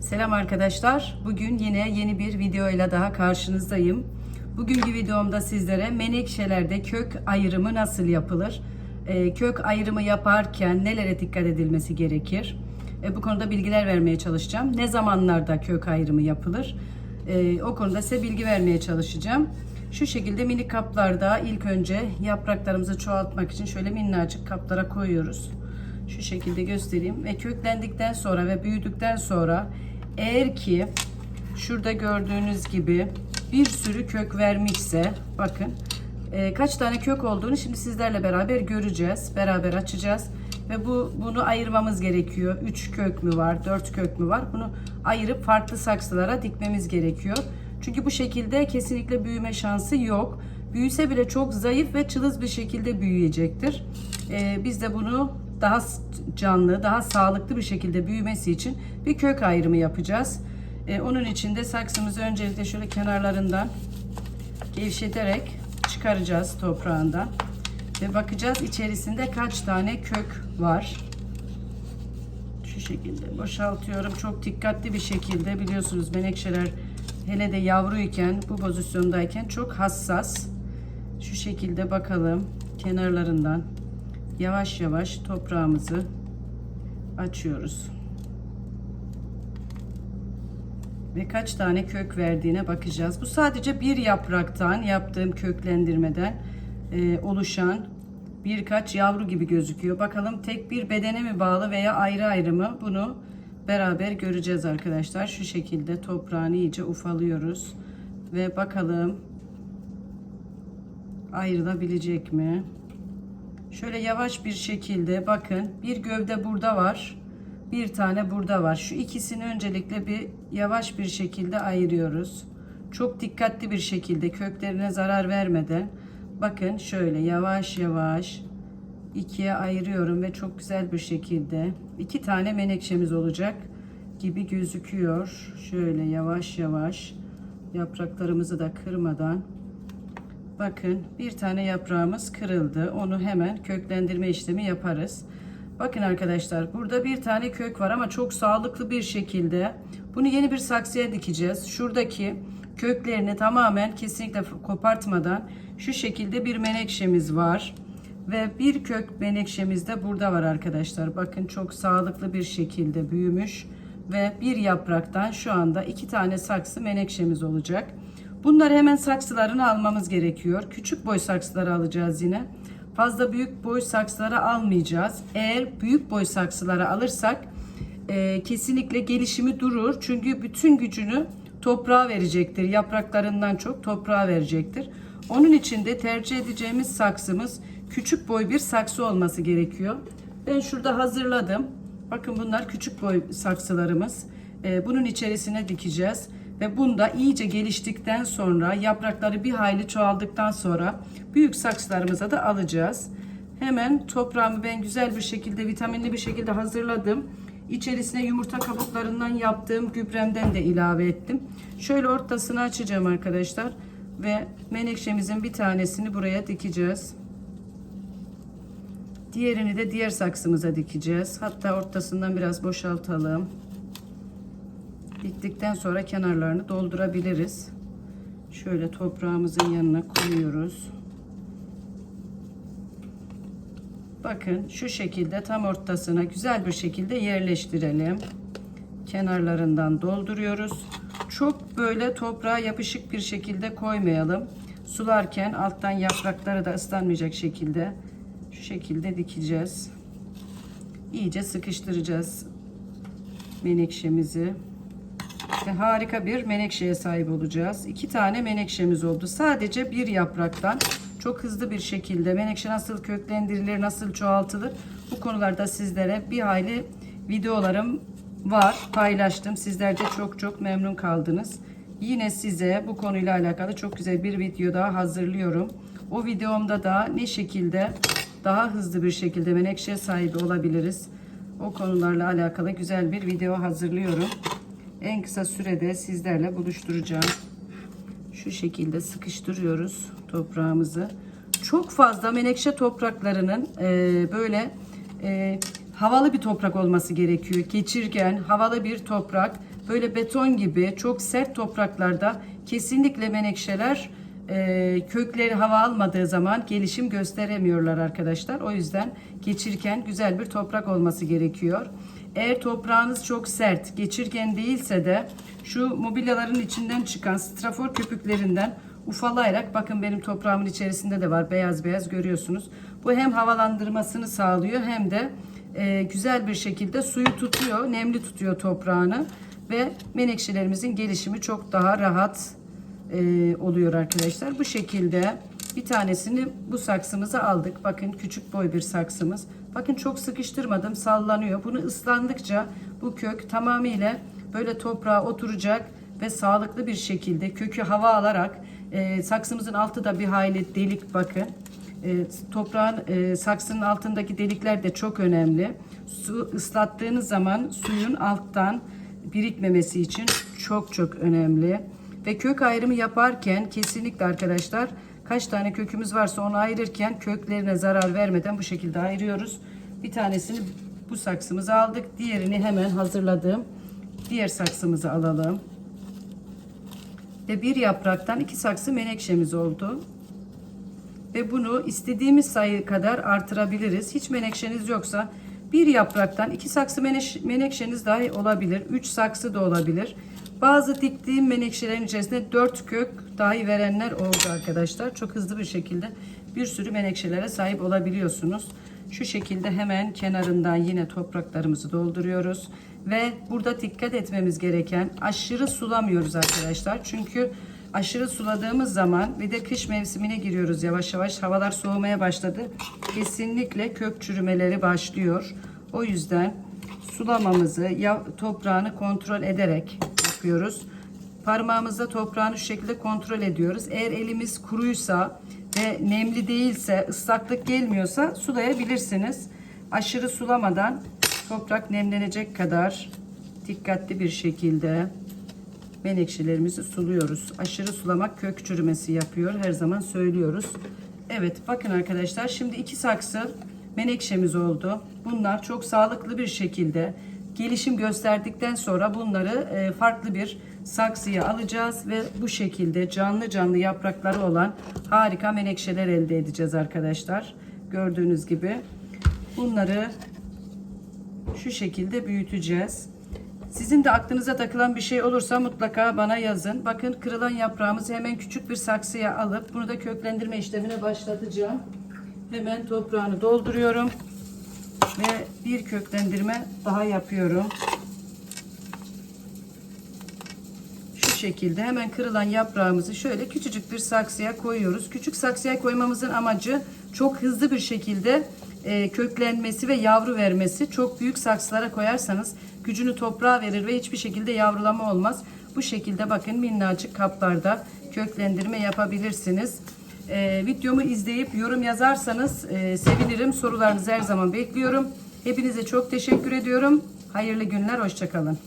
Selam arkadaşlar. Bugün yine yeni bir video ile daha karşınızdayım. Bugünkü videomda sizlere menekşelerde kök ayrımı nasıl yapılır? Ee, kök ayrımı yaparken nelere dikkat edilmesi gerekir? Ee, bu konuda bilgiler vermeye çalışacağım. Ne zamanlarda kök ayrımı yapılır? Ee, o konuda size bilgi vermeye çalışacağım. Şu şekilde mini kaplarda ilk önce yapraklarımızı çoğaltmak için şöyle minnacık kaplara koyuyoruz. Şu şekilde göstereyim ve köklendikten sonra ve büyüdükten sonra eğer ki şurada gördüğünüz gibi bir sürü kök vermişse bakın e, kaç tane kök olduğunu şimdi sizlerle beraber göreceğiz. Beraber açacağız ve bu bunu ayırmamız gerekiyor. 3 kök mü var, 4 kök mü var? Bunu ayırıp farklı saksılara dikmemiz gerekiyor. Çünkü bu şekilde kesinlikle büyüme şansı yok. Büyüse bile çok zayıf ve çılız bir şekilde büyüyecektir. E, biz de bunu daha canlı, daha sağlıklı bir şekilde büyümesi için bir kök ayrımı yapacağız. Ee, onun için de saksımızı öncelikle şöyle kenarlarından gevşeterek çıkaracağız toprağından. Ve bakacağız içerisinde kaç tane kök var. Şu şekilde boşaltıyorum. Çok dikkatli bir şekilde biliyorsunuz menekşeler hele de yavruyken bu pozisyondayken çok hassas. Şu şekilde bakalım kenarlarından yavaş yavaş toprağımızı açıyoruz. Ve kaç tane kök verdiğine bakacağız. Bu sadece bir yapraktan yaptığım köklendirmeden e, oluşan birkaç yavru gibi gözüküyor. Bakalım tek bir bedene mi bağlı veya ayrı ayrı mı? Bunu beraber göreceğiz arkadaşlar. Şu şekilde toprağını iyice ufalıyoruz. Ve bakalım ayrılabilecek mi? Şöyle yavaş bir şekilde bakın bir gövde burada var. Bir tane burada var. Şu ikisini öncelikle bir yavaş bir şekilde ayırıyoruz. Çok dikkatli bir şekilde köklerine zarar vermeden bakın şöyle yavaş yavaş ikiye ayırıyorum ve çok güzel bir şekilde iki tane menekşemiz olacak gibi gözüküyor. Şöyle yavaş yavaş yapraklarımızı da kırmadan Bakın bir tane yaprağımız kırıldı. Onu hemen köklendirme işlemi yaparız. Bakın arkadaşlar burada bir tane kök var ama çok sağlıklı bir şekilde bunu yeni bir saksıya dikeceğiz. Şuradaki köklerini tamamen kesinlikle kopartmadan şu şekilde bir menekşemiz var. Ve bir kök menekşemiz de burada var arkadaşlar. Bakın çok sağlıklı bir şekilde büyümüş. Ve bir yapraktan şu anda iki tane saksı menekşemiz olacak. Bunları hemen saksılarını almamız gerekiyor. Küçük boy saksıları alacağız yine. Fazla büyük boy saksıları almayacağız. Eğer büyük boy saksıları alırsak e, kesinlikle gelişimi durur. Çünkü bütün gücünü toprağa verecektir. Yapraklarından çok toprağa verecektir. Onun için de tercih edeceğimiz saksımız küçük boy bir saksı olması gerekiyor. Ben şurada hazırladım. Bakın bunlar küçük boy saksılarımız. E, bunun içerisine dikeceğiz. Ve bunda iyice geliştikten sonra yaprakları bir hayli çoğaldıktan sonra büyük saksılarımıza da alacağız. Hemen toprağımı ben güzel bir şekilde vitaminli bir şekilde hazırladım. İçerisine yumurta kabuklarından yaptığım gübremden de ilave ettim. Şöyle ortasını açacağım arkadaşlar. Ve menekşemizin bir tanesini buraya dikeceğiz. Diğerini de diğer saksımıza dikeceğiz. Hatta ortasından biraz boşaltalım. Diktikten sonra kenarlarını doldurabiliriz. Şöyle toprağımızın yanına koyuyoruz. Bakın şu şekilde tam ortasına güzel bir şekilde yerleştirelim. Kenarlarından dolduruyoruz. Çok böyle toprağa yapışık bir şekilde koymayalım. Sularken alttan yaprakları da ıslanmayacak şekilde şu şekilde dikeceğiz. İyice sıkıştıracağız menekşemizi ve harika bir menekşeye sahip olacağız. İki tane menekşemiz oldu. Sadece bir yapraktan çok hızlı bir şekilde menekşe nasıl köklendirilir, nasıl çoğaltılır bu konularda sizlere bir hayli videolarım var. Paylaştım. Sizler de çok çok memnun kaldınız. Yine size bu konuyla alakalı çok güzel bir video daha hazırlıyorum. O videomda da ne şekilde daha hızlı bir şekilde menekşe sahibi olabiliriz. O konularla alakalı güzel bir video hazırlıyorum en kısa sürede sizlerle buluşturacağım. Şu şekilde sıkıştırıyoruz toprağımızı. Çok fazla menekşe topraklarının e, böyle e, havalı bir toprak olması gerekiyor. Geçirgen, havalı bir toprak böyle beton gibi çok sert topraklarda kesinlikle menekşeler e, kökleri hava almadığı zaman gelişim gösteremiyorlar arkadaşlar. O yüzden geçirken güzel bir toprak olması gerekiyor. Eğer toprağınız çok sert, geçirgen değilse de şu mobilyaların içinden çıkan strafor köpüklerinden ufalayarak bakın benim toprağımın içerisinde de var beyaz beyaz görüyorsunuz. Bu hem havalandırmasını sağlıyor hem de e, güzel bir şekilde suyu tutuyor, nemli tutuyor toprağını ve menekşelerimizin gelişimi çok daha rahat e, oluyor arkadaşlar. Bu şekilde bir tanesini bu saksımıza aldık. Bakın küçük boy bir saksımız. Bakın çok sıkıştırmadım sallanıyor. Bunu ıslandıkça bu kök tamamıyla böyle toprağa oturacak ve sağlıklı bir şekilde kökü hava alarak e, saksımızın altı da bir hayli delik bakın. E, toprağın e, saksının altındaki delikler de çok önemli. Su ıslattığınız zaman suyun alttan birikmemesi için çok çok önemli. Ve kök ayrımı yaparken kesinlikle arkadaşlar kaç tane kökümüz varsa onu ayırırken köklerine zarar vermeden bu şekilde ayırıyoruz. Bir tanesini bu saksımıza aldık. Diğerini hemen hazırladığım diğer saksımızı alalım. Ve bir yapraktan iki saksı menekşemiz oldu. Ve bunu istediğimiz sayı kadar artırabiliriz. Hiç menekşeniz yoksa bir yapraktan iki saksı menekşeniz dahi olabilir. Üç saksı da olabilir. Bazı diktiğim menekşelerin içerisinde dört kök dahi verenler oldu arkadaşlar. Çok hızlı bir şekilde bir sürü menekşelere sahip olabiliyorsunuz. Şu şekilde hemen kenarından yine topraklarımızı dolduruyoruz. Ve burada dikkat etmemiz gereken aşırı sulamıyoruz arkadaşlar. Çünkü aşırı suladığımız zaman bir de kış mevsimine giriyoruz yavaş yavaş. Havalar soğumaya başladı. Kesinlikle kök çürümeleri başlıyor. O yüzden sulamamızı, ya, toprağını kontrol ederek yapıyoruz. Parmağımızla toprağını şu şekilde kontrol ediyoruz. Eğer elimiz kuruysa ve nemli değilse, ıslaklık gelmiyorsa sulayabilirsiniz. Aşırı sulamadan toprak nemlenecek kadar dikkatli bir şekilde menekşelerimizi suluyoruz. Aşırı sulamak kök çürümesi yapıyor. Her zaman söylüyoruz. Evet bakın arkadaşlar şimdi iki saksı menekşemiz oldu. Bunlar çok sağlıklı bir şekilde gelişim gösterdikten sonra bunları e, farklı bir saksıya alacağız ve bu şekilde canlı canlı yaprakları olan harika menekşeler elde edeceğiz arkadaşlar. Gördüğünüz gibi bunları şu şekilde büyüteceğiz. Sizin de aklınıza takılan bir şey olursa mutlaka bana yazın. Bakın kırılan yaprağımızı hemen küçük bir saksıya alıp bunu da köklendirme işlemine başlatacağım. Hemen toprağını dolduruyorum ve bir köklendirme daha yapıyorum. Şu şekilde hemen kırılan yaprağımızı şöyle küçücük bir saksıya koyuyoruz. Küçük saksıya koymamızın amacı çok hızlı bir şekilde e, köklenmesi ve yavru vermesi. Çok büyük saksılara koyarsanız gücünü toprağa verir ve hiçbir şekilde yavrulama olmaz. Bu şekilde bakın minnacık kaplarda köklendirme yapabilirsiniz. E, videomu izleyip yorum yazarsanız e, sevinirim. Sorularınızı her zaman bekliyorum. Hepinize çok teşekkür ediyorum. Hayırlı günler, hoşçakalın.